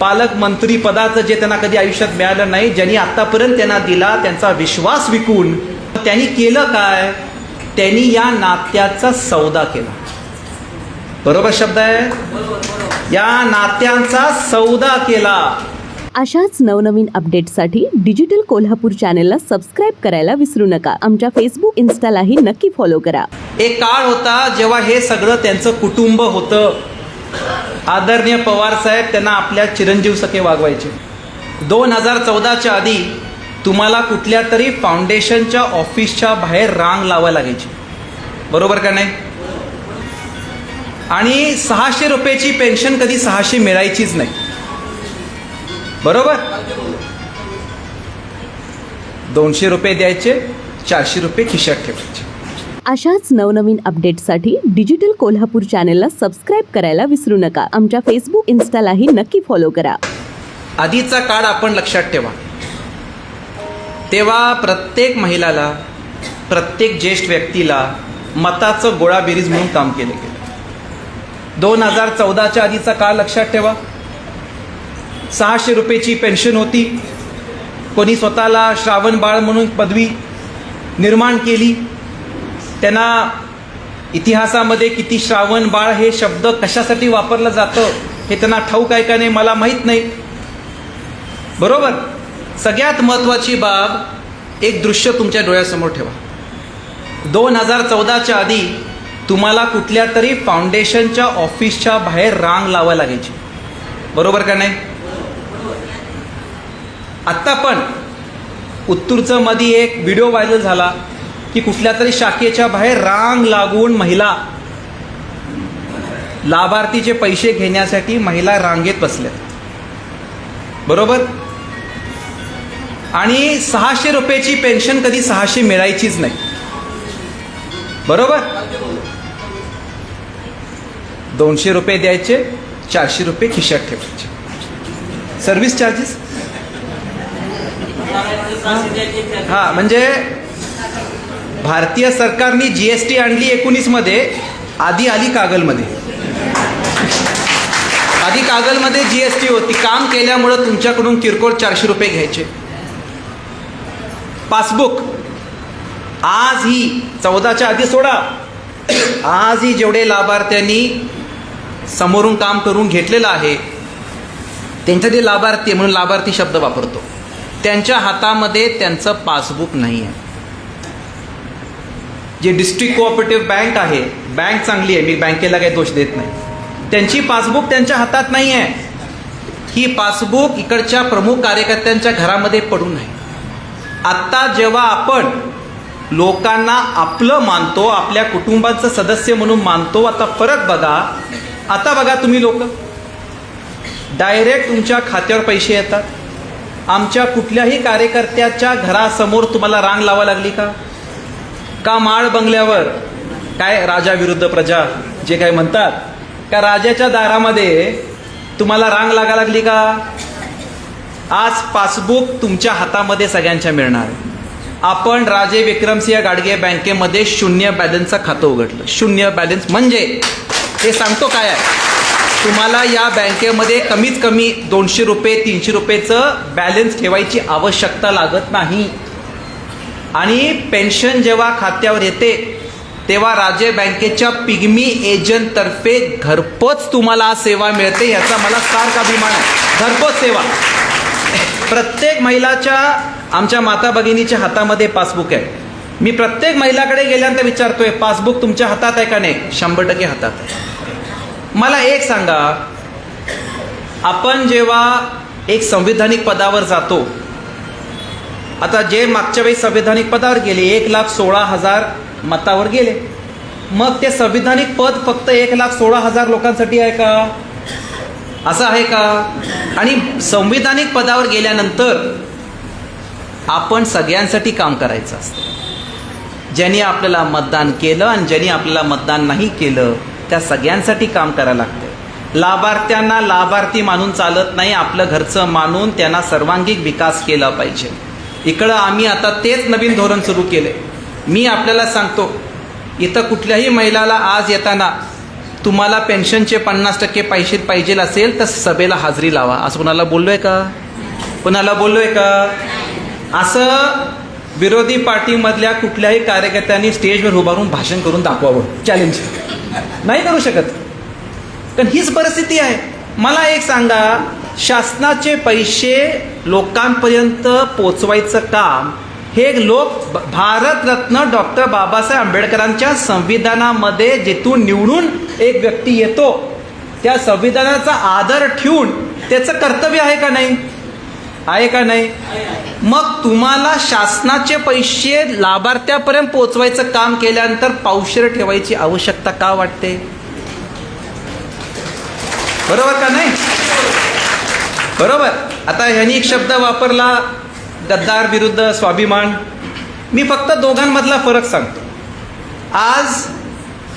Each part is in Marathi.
पालकमंत्री पदाचं जे त्यांना कधी आयुष्यात मिळालं नाही ज्यांनी आतापर्यंत त्यांना दिला त्यांचा विश्वास विकून त्यांनी केलं काय? त्यांनी या नात्याचा सौदा केला. बरोबर शब्द आहे? या नात्यांचा सौदा केला. अशाच नवनवीन अपडेट्ससाठी डिजिटल कोल्हापूर चॅनेलला सबस्क्राईब करायला विसरू नका. आमच्या फेसबुक इन्स्टालाही नक्की फॉलो करा. एक काळ होता जेव्हा हे सगळं त्यांचं कुटुंब होतं. आदरणीय पवार साहेब त्यांना आपल्या चिरंजीव सखे वागवायचे. दोन हजार चौदाच्या आधी तुम्हाला कुठल्या तरी फाउंडेशनच्या ऑफिसच्या बाहेर रांग लावा लागायची. बरोबर का नाही? आणि सहाशे रुपयाची पेन्शन कधी सहाशे मिळायचीच नाही. बरोबर? दोनशे रुपये द्यायचे चारशे रुपये खिशात ठेवायचे. अशाच नवनवीन अपडेटसाठी डिजिटल कोल्हापूर चॅनेलला सबस्क्राईब करायला विसरू नका. आमच्या फेसबुक इन्स्टालाही नक्की फॉलो करा. आधीचा काळ आपण लक्षात ठेवा. तेव्हा प्रत्येक महिलाला प्रत्येक ज्येष्ठ व्यक्तीला मताचं गोळाबेरीज म्हणून काम केलं गेलं. दोन हजार चौदाच्या आधीचा काळ लक्षात ठेवा. सहाशे रुपयेची पेन्शन होती. कोणी स्वतःला श्रावण बाळ म्हणून पदवी निर्माण केली. त्यांना इतिहासामध्ये किती श्रावण बाळ हे शब्द कशासाठी वापरलं जातं हे त्यांना ठाऊक आहे का नाही मला माहीत नाही. बरोबर? सगळ्यात महत्त्वाची बाब एक दृश्य तुमच्या डोळ्यासमोर ठेवा. दोन हजार चौदाच्या आधी तुम्हाला कुठल्या तरी फाउंडेशनच्या ऑफिसच्या बाहेर रांग लावा लागायची. बरोबर का नाही? आत्ता पण उत्तूरचं मध्ये एक व्हिडिओ व्हायरल झाला. की कुठल्या तरी शाखेच्या बाहेर रांग लागून महिला लाभार्थीचे पैसे घेण्यासाठी महिला रांगेत बसल्या. बरोबर? आणि सहाशे रुपयाची पेन्शन कधी सहाशे मिळायचीच नाही. बरोबर? दोनशे रुपये द्यायचे चारशे रुपये खिशात ठेवायचे. सर्व्हिस चार्जेस हा म्हणजे भारतीय सरकारने जी एस टी आणली एकोणीसमध्ये आधी आली कागलमध्ये. आधी कागलमध्ये जी एस टी होती. काम केल्यामुळं तुमच्याकडून किरकोळ चारशे रुपये घ्यायचे. पासबुक आज ही चौदाच्या आधी सोडा. आजही जेवढे लाभार्थ्यांनी समोरून काम करून घेतलेलं आहे त्यांच्या जे लाभार्थी म्हणून लाभार्थी शब्द वापरतो. त्यांच्या हातामध्ये त्यांचं पासबुक नाही आहे जे डिस्ट्रिक्ट कोऑपरेटिव्ह बँक आहे बँक चांगली आहे मी बँकेला काही दोष देत नाही. त्यांची पासबुक त्यांच्या हातात नाही आहे ही पासबुक इकडच्या प्रमुख कार्यकर्त्यांच्या घरामध्ये पडून आहे. आत्ता जेव्हा आपण लोकांना आपलं मानतो आपल्या कुटुंबाचं सदस्य म्हणून मानतो आता फरक बघा. आता बघा तुम्ही लोक. डायरेक्ट तुमच्या खात्यावर पैसे येतात. आमच्या कुठल्याही कार्यकर्त्याच्या घरासमोर तुम्हाला रांग लावा लागली का? का माळ बंगल्यावर? काय राजा विरुद्ध प्रजा जे काय म्हणतात? का राजाच्या दारामध्ये तुम्हाला रांग लागा लागली का? आज पासबुक तुमच्या हातामध्ये सगळ्यांच्या मिळणार. आपण राजे विक्रमसिंह गाडगे बँकेमध्ये शून्य बॅलन्सचं खातं उघडलं. शून्य बॅलन्स म्हणजे? हे सांगतो काय आहे? तुम्हाला या बँकेमध्ये कमीत कमी दोनशे रुपये तीनशे रुपयेचं बॅलन्स ठेवायची आवश्यकता लागत नाही. आणि पेन्शन जेव्हा खात्यावर येते तेव्हा राजे बँकेच्या पिगमी एजंटतर्फे घरपोच तुम्हाला सेवा मिळते याचा मला सार्क अभिमान आहे. घरपोच सेवा. प्रत्येक महिलाच्या आमच्या माता भगिनीच्या हातामध्ये पासबुक आहे. मी प्रत्येक महिलाकडे गेल्यानंतर विचारतोय पासबुक तुमच्या हातात आहे का नाही? शंभर टक्के हातात आहे. मला एक सांगा आपण जेव्हा एक संविधानिक पदावर जातो आता जे मागच्या वेळी संविधानिक पदावर गेले एक लाख सोळा हजार मतावर गेले. मग ते संविधानिक पद फक्त एक लाख सोळा हजार लोकांसाठी आहे का? असं आहे का? आणि संविधानिक पदावर गेल्यानंतर आपण सगळ्यांसाठी काम करायचं असतं. ज्यांनी आपल्याला मतदान केलं आणि ज्यांनी आपल्याला मतदान नाही केलं त्या सगळ्यांसाठी काम करायला लागतं लाभार्थ्यांना लाभार्थी मानून चालत नाही आपलं घरचं मानून त्यांना सर्वांगीण विकास केला पाहिजे. इकडं आम्ही आता तेच नवीन धोरण सुरू केले मी आपल्याला सांगतो इथं कुठल्याही महिलाला आज येताना तुम्हाला पेन्शनचे पन्नास टक्के पैसे पाहिजे असेल तर सभेला हाजरी लावा. असं कुणाला बोललोय का? कुणाला बोललोय का? असं विरोधी पार्टीमधल्या कुठल्याही कार्यकर्त्यांनी स्टेजवर उभारून भाषण करून दाखवावं. चॅलेंज नाही करू शकत. कारण हीच परिस्थिती आहे. मला एक सांगा शासनाचे पैसे लोकांपर्यंत पोचवायचं काम हे लोक भारतरत्न डॉक्टर बाबासाहेब आंबेडकरांच्या संविधानामध्ये जिथून निवडून एक व्यक्ती येतो त्या संविधानाचा आदर ठेवून त्याचं कर्तव्य आहे का नाही? आहे का नाही? मग तुम्हाला शासनाचे पैसे लाभार्थ्यापर्यंत पोचवायचं काम केल्यानंतर पावशेर ठेवायची आवश्यकता का वाटते? बरोबर का नाही? बरोबर. आता ह्यांनी एक शब्द वापरला गद्दार विरुद्ध स्वाभिमान. मी फक्त दोघांमधला फरक सांगतो. आज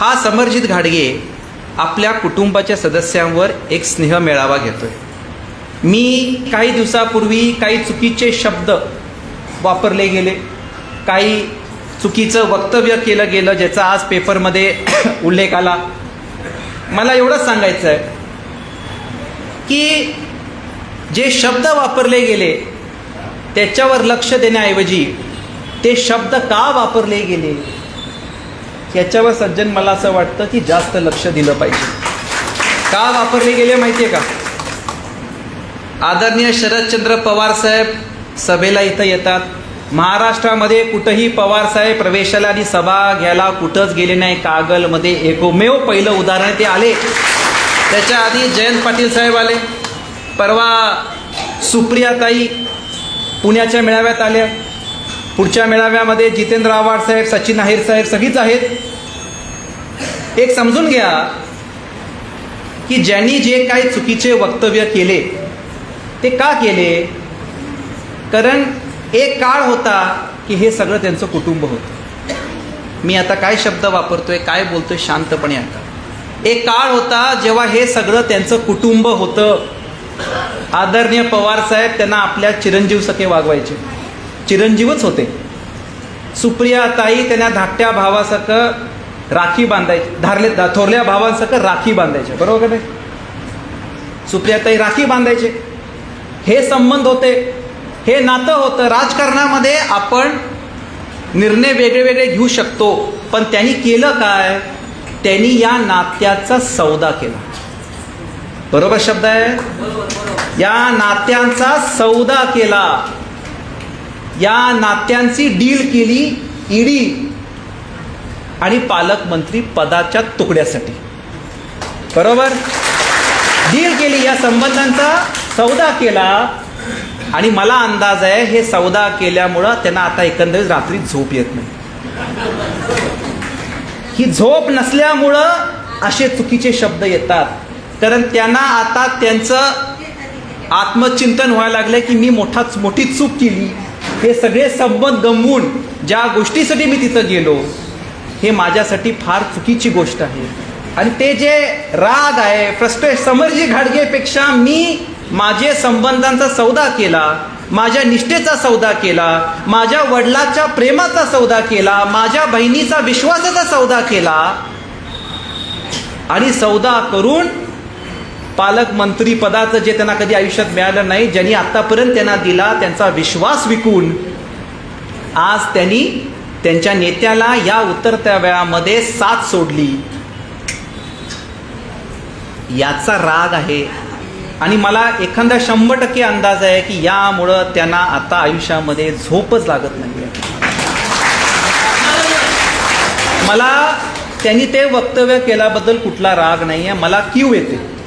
हा समरजित घाडगे आपल्या कुटुंबाच्या सदस्यांवर एक स्नेह मेळावा घेतोय. मी काही दिवसापूर्वी काही चुकीचे शब्द वापरले गेले. काही चुकीचं वक्तव्य केलं गेलं ज्याचा आज पेपरमध्ये उल्लेख आला. मला एवढंच सांगायचं आहे की जे शब्द वापरले गेले त्याच्यावर लक्ष देण्याऐवजी ते शब्द का वापरले गेले? याच्यावर सज्जन मला असं वाटतं की जास्त लक्ष दिलं पाहिजे. का वापरले गेले माहिती आहे का? आदरणीय शरदचंद्र पवार साहेब सभेला इथं येतात. महाराष्ट्रामध्ये कुठंही पवार साहेब प्रवेशाला आणि सभा घ्यायला कुठंच गेले नाही. कागलमध्ये एकमेव पहिलं उदाहरण ते आले. त्याच्या आधी जयंत पाटील साहेब आले. परवा सुप्रियाताई पुण्याच्या मेळाव्यात आल्या. पुढच्या मेळाव्यामध्ये जितेंद्र आव्हाड साहेब सचिन आहेर साहेब सगळीच आहेत. एक समजून घ्या की ज्यांनी जे काही चुकीचे वक्तव्य केले ते का केले? कारण एक काळ होता की हे सगळं त्यांचं कुटुंब होतं. मी आता काय शब्द वापरतोय काय बोलतोय शांतपणे आता. एक काळ होता जेव्हा हे सगळं त्यांचं कुटुंब होतं. आदरणीय पवार साहेब त्यांना आपल्या चिरंजीव सखे वागवायचे. चिरंजीवच होते. सुप्रिया ताई त्यांना धाकट्या भावासारखं राखी बांधायची. धारले थोरल्या भावांसकं राखी बांधायचे. बरोबर नाही? सुप्रियाताई राखी बांधायचे. हे संबंध होते. हे नातं होतं. राजकारणामध्ये आपण निर्णय वेगळे वेगळे घेऊ शकतो. पण त्यांनी केलं काय? त्यांनी या नात्याचा सौदा केला. बरोबर शब्द आहे? या नात्यांचा सौदा केला. या नात्यांची डील केली ईडी आणि पालकमंत्री पदाच्या तुकड्यासाठी. बरोबर? डील केली या संबंधांचा सौदा केला आणि मला अंदाज आहे हे सौदा केल्यामुळं त्यांना आता एकंदरीत रात्री झोप येत नाही. ही झोप नसल्यामुळं असे चुकीचे शब्द येतात. कारण त्यांना आता त्यांचं आत्मचिंतन व्हायला लागलं की मी मोठाच मोठी चूक केली. हे सगळे संबंध गमवून ज्या गोष्टीसाठी मी तिथं गेलो हे माझ्यासाठी फार चुकीची गोष्ट आहे. आणि ते जे राग आहे फ्रस्ट्रेट समरजी घाडगेपेक्षा मी माझे संबंधांचा सौदा केला माझ्या निष्ठेचा सौदा केला माझ्या वडिलाच्या प्रेमाचा सौदा केला माझ्या बहिणीचा विश्वासाचा सौदा केला. आणि सौदा करून पालकमंत्री पदाचं जे त्यांना कधी आयुष्यात मिळालं नाही ज्यांनी आतापर्यंत त्यांना दिला त्यांचा विश्वास विकून आज त्यांनी त्यांच्या नेत्याला या उतरत्या वेळामध्ये साथ सोडली. याचा राग आहे. आणि मला एखादा शंभर टक्के अंदाज आहे की यामुळं त्यांना आता आयुष्यामध्ये झोपच लागत नाही मला त्यांनी ते वक्तव्य केल्याबद्दल कुठला राग नाही आहे मला क्यू येते.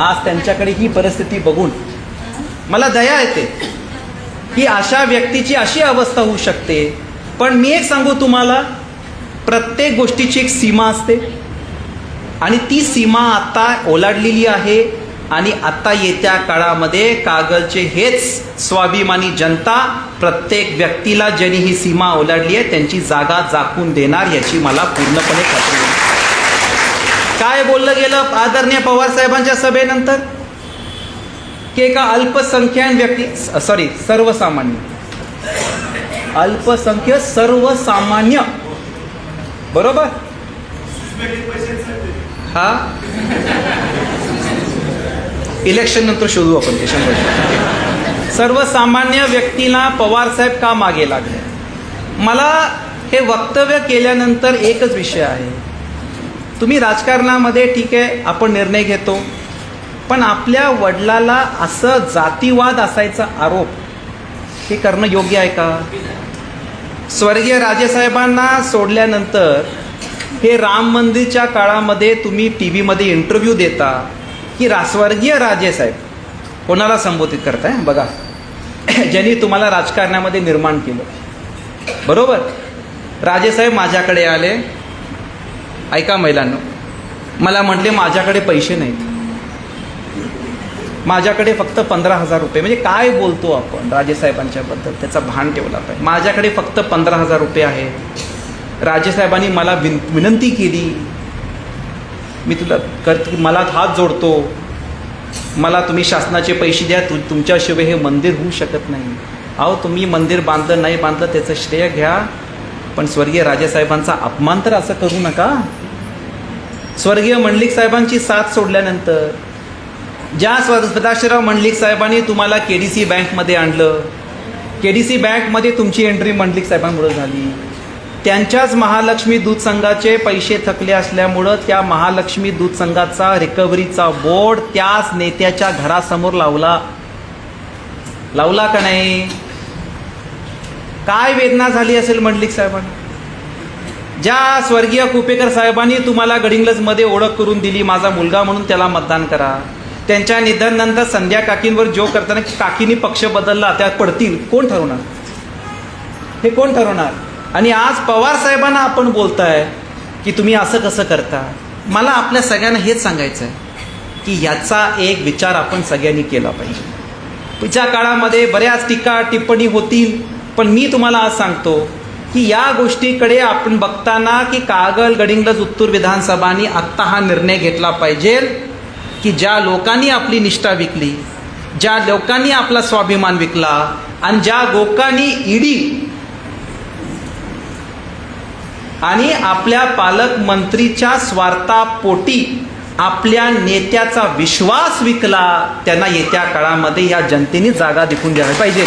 आज त्यांच्याकडे ही परिस्थिती बघून मला दया येते की अशा व्यक्तीची अशी अवस्था होऊ शकते. पण मी एक सांगू तुम्हाला प्रत्येक गोष्टीची एक सीमा असते. आणि ती सीमा आता ओलांडलेली आहे आणि आता येत्या काळामध्ये कागलचे हेच स्वाभिमानी जनता प्रत्येक व्यक्तीला ज्यांनी ही सीमा ओलाडली आहे त्यांची जागा जाखून देणार याची मला पूर्णपणे खात्री आहे काय बोललं गेलं आदरणीय पवार साहेबांच्या सभेनंतर? की एका अल्पसंख्यान व्यक्ती सॉरी सर्वसामान्य. अल्पसंख्य सर्वसामान्य. बरोबर? हा? इलेक्शन नंतर शोधू आपण ते शंभर सर्वसामान्य व्यक्तीला पवार साहेब का मागे लागले? मला हे वक्तव्य केल्यानंतर एकच विषय आहे. तुम्ही राजकारणामध्ये ठीक आहे आपण निर्णय घेतो. पण आपल्या वडिलाला असं जातीवाद असायचा आरोप हे करणं योग्य आहे का? स्वर्गीय राजेसाहेबांना सोडल्यानंतर हे राम मंदिरच्या काळामध्ये तुम्ही टी व्हीमध्ये इंटरव्ह्यू देता की रा स्वर्गीय राजेसाहेब कोणाला संबोधित करताय? बघा ज्यांनी तुम्हाला राजकारणामध्ये निर्माण केलं. बरोबर? राजेसाहेब माझ्याकडे आले. ऐका महिलांनो मला म्हटले माझ्याकडे पैसे नाहीत. माझ्याकडे फक्त पंधरा हजार रुपये म्हणजे काय बोलतो आपण राजेसाहेबांच्याबद्दल त्याचा भान ठेवला पाहिजे. माझ्याकडे फक्त पंधरा हजार रुपये आहेत. राजेसाहेबांनी मला विन विनंती केली. मी तुला कर मला हात जोडतो. मला तुम्ही शासनाचे पैसे द्या तु तुमच्याशिवाय हे मंदिर होऊ शकत नाही. अहो तुम्ही मंदिर बांधलं नाही बांधलं त्याचं श्रेय घ्या. पण स्वर्गीय राजेसाहेबांचा अपमान तर असं करू नका. स्वर्गीय मंडलिक साहेबांची साथ सोडल्यानंतर ज्या स्व सदाशिवराव मंडलिक साहेबांनी तुम्हाला के डी सी बँकमध्ये आणलं के डी सी बँकमध्ये तुमची एंट्री मंडलिक साहेबांमुळे झाली. त्यांच्याच महालक्ष्मी दूध संघाचे पैसे थकले असल्यामुळं त्या महालक्ष्मी दूध संघाचा रिकव्हरीचा बोर्ड त्याच नेत्याच्या घरासमोर लावला. लावला का नाही? काय वेदना झाली असेल मंडलिक साहेबांना? ज्या स्वर्गीय कुपेकर साहेबांनी तुम्हाला गडिंग्लजमध्ये ओळख करून दिली माझा मुलगा म्हणून त्याला मतदान करा. त्यांच्या निधनानंतर संध्या काकींवर जो करताना काकींनी काकीनी पक्ष बदलला त्यात पडतील. कोण ठरवणार? हे कोण ठरवणार? आणि आज पवार साहेबांना आपण बोलताय की तुम्ही असं कसं करता? मला आपल्या सगळ्यांना हेच सांगायचं आहे की याचा एक विचार आपण सगळ्यांनी केला पाहिजे. पुढच्या काळामध्ये बऱ्याच टीका टिप्पणी होतील पण मी तुम्हाला आज सांगतो की या गोष्टीकडे आपण बघताना की कागल गडिंगलज उत्तूर विधानसभानी आत्ता हा निर्णय घेतला पाहिजे की ज्या लोकांनी आपली निष्ठा विकली ज्या लोकांनी आपला स्वाभिमान विकला आणि ज्या लोकांनी ईडी आणि आपल्या पालकमंत्रीच्या स्वार्थापोटी आपल्या नेत्याचा विश्वास विकला त्यांना येत्या काळामध्ये या जनतेने जागा दिखून द्यायला पाहिजे.